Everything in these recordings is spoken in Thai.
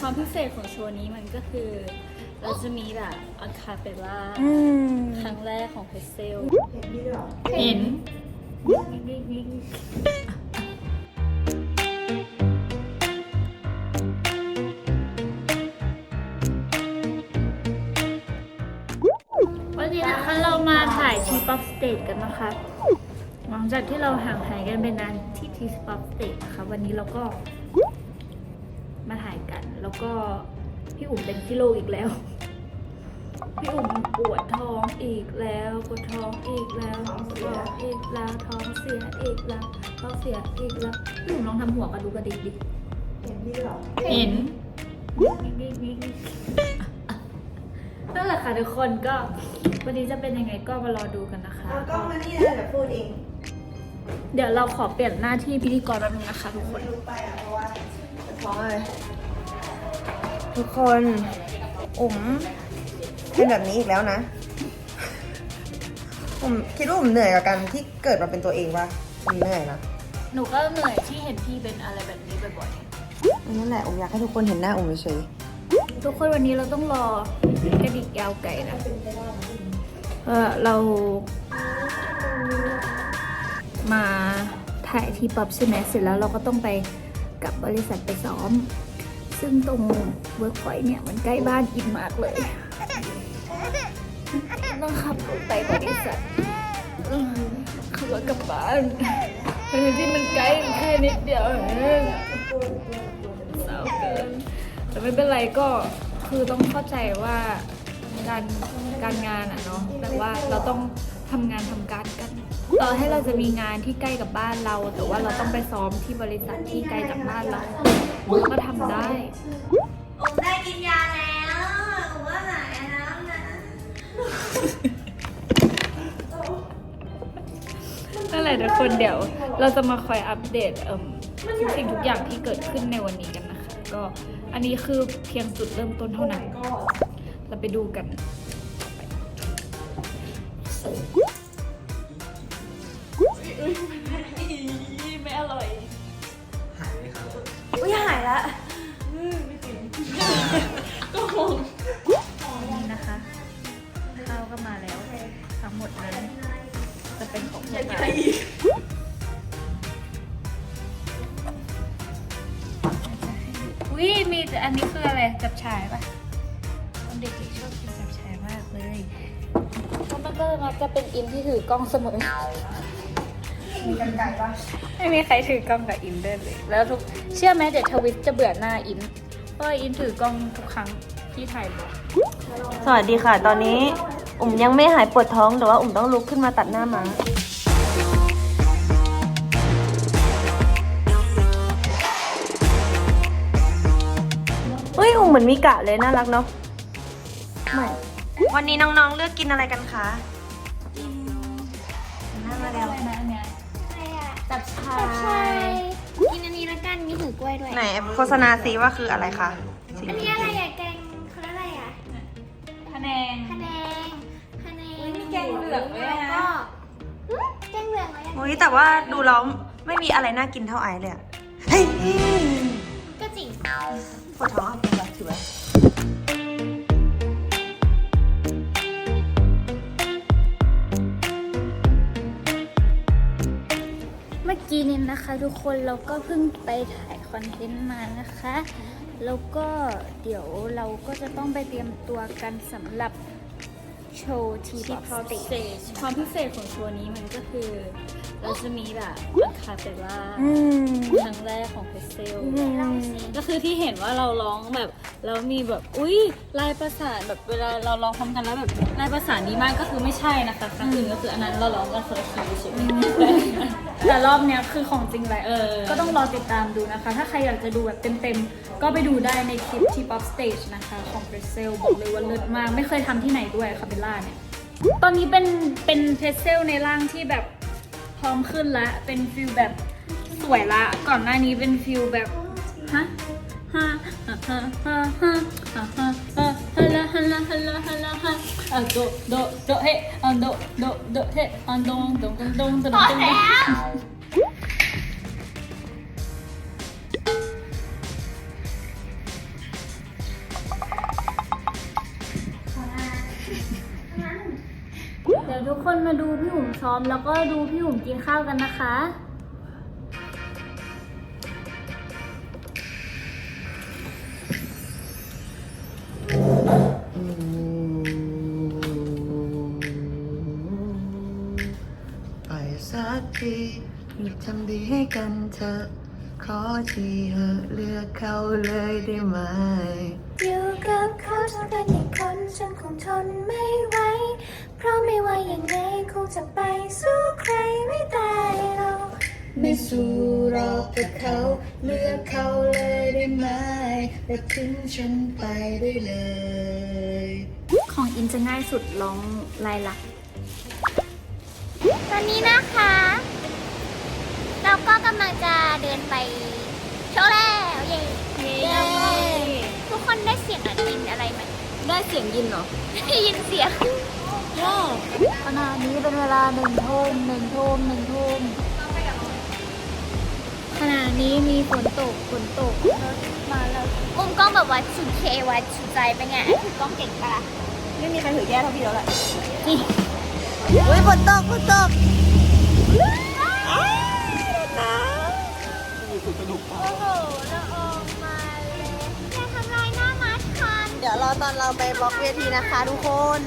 ความพิเศษของโชว์นี้มันก็คือ เราจะมีแบบอะคาเปล่าอืมครั้งแรกของเพเซลเห็นนี่ด้วยเหรอเห็นวันนี้นะคะเรามาถ่ายทีป๊อปสเตจกันนะคะ หลังจากที่เราห่างหายกันไปนานที่ทีป๊อปสเตจนะคะ วันนี้เราก็มาถ่าย กัน แล้วก็พี่อุ๋มเป็นกิโลอีกแล้ว พี่อุ๋มปวดท้องอีกแล้วปวดท้องอีกแล้วท้องเสียอีกแล้วท้องเสียอีกแล้วท้องเสียอีกแล้วพี่อุ๋มลองทำหัวกระดูกกระดิกดิเห็นนี่ด้วยเหรอเห็นนั่นแหละค่ะทุกคนก็วันนี้จะเป็นยังไงก็มารอดูกันนะคะเอากล้องมานี่เลยเดี๋ยวพูดเองเดี๋ยวเราขอเปลี่ยนหน้าที่พิธีกรแป๊บนึงนะคะทุกคนไม่รู้ไปอะเพราะว่าจะท้องเลย ทุกคนอุ๋มเป็นแบบนี้อีกแล้วนะผมคิดว่าผมเหนื่อยกับการที่เกิดมาเป็นตัวเองปะผมเหนื่อยนะหนูก็เหนื่อยที่เห็นพี่เป็นอะไรแบบนี้บ่อยนั่นแหละผมอยากให้ทุกคนเห็นหน้าอุ๋มเฉยๆ ทุกคนวันนี้เราต้องรอกระดิกยาวไก่นะเออเรามาถ่ายที่ป๊อปใช่ไหมเสร็จแล้วเราก็ต้องไปกับบริษัทไปซ้อม ซึ่งตรงเวิร์กพอยเนี่ยมันใกล้บ้านอินมากเลยต้องขับรถไปบริษัทขับรถกลับบ้านทั้งที่มันใกล้แค่นิดเดียวเองเศร้าเกินแต่ไม่เป็นไรก็คือต้องเข้าใจว่าการการงานอะเนาะแต่ว่าเราต้องทำงานทำการกันต่อให้เราจะมีงานที่ใกล้กับบ้านเรา แต่ว่าเราต้องไปซ้อมที่บริษัทที่ไกลจากบ้านเรา ก็ทำได้ผมได้กินยาแล้วผมว่าหายแล้วนะ นั่นแหละทุกคนเดี๋ยวเราจะมาคอยอัปเดตเอ่มทุกสิ่งทุกอย่างที่เกิดขึ้นในวันนี้กันนะคะ ก็อันนี้คือเพียงจุดเริ่มต้นเท่านั้น เราไปดูกันไม่ ฉายปะตอนเด็กๆชอบกินจับฉายมากเลยแล้วมันก็มักจะเป็นอินที่ถือกล้องเสมอ มีกันไก่ปะไม่มีใครถือกล้องกับอินเดินเลย แล้วทุกเชื่อไหมเด็กทวิตจะเบื่อหน้าอินเพราะว่าอินถือกล้องทุกครั้งที่ถ่ายบล็อกๆสวัสดีค่ะ ตอนนี้ อุ๋มยังไม่หายปวดท้องแต่ว่าอุ๋มต้องลุกขึ้นมาตัดหน้ามา เหมือนมีกะเลยน่ารักเนาะไม่วันนี้น้องๆเลือกกินอะไรกันคะหน้ามาแล้วนะอันเนี้ยอะไรอะจับชาตับไข่ยกินอันนี้ล้วกันมีหือกล้วยด้วย ไหนโฆษณาซีว่าคืออะไรคะอันนี้อะไรอะแกงเขาเรียกอะไรอะพะแนงพะแนงพะแนงมีแกงเหลืองด้วยนะแกงเหลืองอะไรโอ้ยแต่ว่าดูแล้วไม่มีอะไรน่ากินเท่าไอเลยอะเฮ้ยก็จริงปวดท้อง อะถือไว้เมื่อกี้นี้นะคะทุกคนเราก็เพิ่งไปถ่ายคอนเทนต์มานะคะ แล้วก็เดี๋ยวเราก็จะต้องไปเตรียมตัวกันสำหรับโชว์ทีป๊อปสเตจความพิเศษของโชว์นี้มันก็คือ เราจะมีแบบอะคาเปล่าอืมครั้งแรกของเพเซลก็คือที่เห็นว่าเราร้องแบบ แล้วมีแบบอุ้ยลายประสานแบบเวลาเราร้องพร้อมกันแล้วแบบลายประสานนี้มากก็คือไม่ใช่นะคะครั้งอื่นก็คืออันนั้นเราร้องกันคนละคิวเฉยๆแต่รอบเนี้ยคือของจริงเลยก็ต้องรอติดตามดูนะคะ ถ้าใครอยากจะดูแบบเต็มๆ ก็ไปดูได้ในคลิปที่ Pop Stage นะคะ ของเพเซลบอกเลยว่าเลิศมาก ไม่เคยทำที่ไหนด้วยคาเบล่าเนี่ย ตอนนี้เป็นเป็นเพเซลในร่างที่แบบพร้อมขึ้นละเป็นฟิลแบบสวยละ ก่อนหน้านี้เป็นฟิลแบบฮะ ฮ่าฮ่าฮ่าฮ่าฮ่าฮ่าฮ่าฮ่าฮัลลาฮัลลาฮัลลาฮัลลาฮ่าอะโดโดโดเฮอะโดโดโดเฮอะดงดงดงดงดงดงเดี๋ยวทุกคนมาดูพี่หุ่มซ้อมแล้วก็ดูพี่หุ่มกินข้าวกันนะคะ กทีหยุดทำดีให้กันเถอะขอทีเหอะเลือกเขาเลยได้ไหม อยู่กับเขาเท่ากันอีกคนฉันคงทนไม่ไหว เพราะไม่ว่าอย่างไรคงจะไปสู้ใครไม่ได้หรอกไม่สู้หรอกกับเขาเลือกเขาเลยได้ไหมและทิ้งฉันไปได้เลย ของอินจะง่ายสุดร้องลายลักษณ์ตอนนี้นะคะเราก็กำลังจะเดินไปโชว์แล้วเย้เย้ทุกคนได้เสียงอะไรยินอะไรไหมได้เสียงยินเหรอ ได้ยินเสียงขณะนี้เป็นเวลาหนึ่งทุ่มหนึ่งทุ่มหนึ่งทุ่มขณะนี้มีฝนตกฝนตกรถมาแล้วมุมกล้องแบบว่าสุดเควัดสุดใจเป็นไงถือกล้องเก่งปะล่ะไม่มีใครถือแย่เท่าพี่แล้วแหละจริงอุ้ยฝนตกฝนตก โอ้โหละอองมาเลยอย่าทำลายหน้ามาสคันเดี๋ยวรอตอนเราไปบล็อกเวทีนะคะทุกคน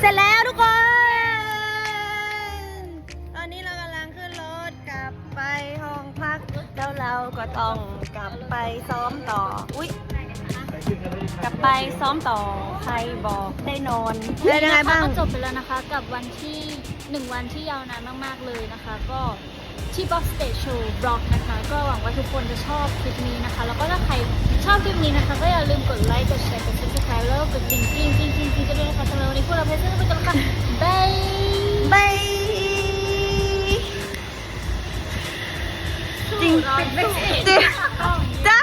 เสร็จแล้วทุกคน ตอนนี้เรากำลังขึ้นรถกลับไปห้องพัก แล้วเราก็ต้องกลับไปซ้อมต่อ อุ๊ย กลับไปซ้อมต่อ ใครบอกได้นอนได้ยังไงบ้าง ก็จบไปแล้วนะคะ กับวันที่หนึ่งวันที่ยาวนานมาก ๆ เลยนะคะ ก็ที่ Box Stage Show Block นะคะ ก็หวังว่าทุกคนจะชอบคลิปนี้นะคะ แล้วก็ถ้าใครชอบคลิปนี้นะคะ ก็อย่าลืมกดไลค์ กดแชร์ กด subscribe แล้ว กดริงจริงจริงจริงกริ่ด้วยนะคะสำหรับวันนี้พวกเราไปซื้อไปกันแล้วค่ะบายบายจริงปิดไม่ใช่จ้า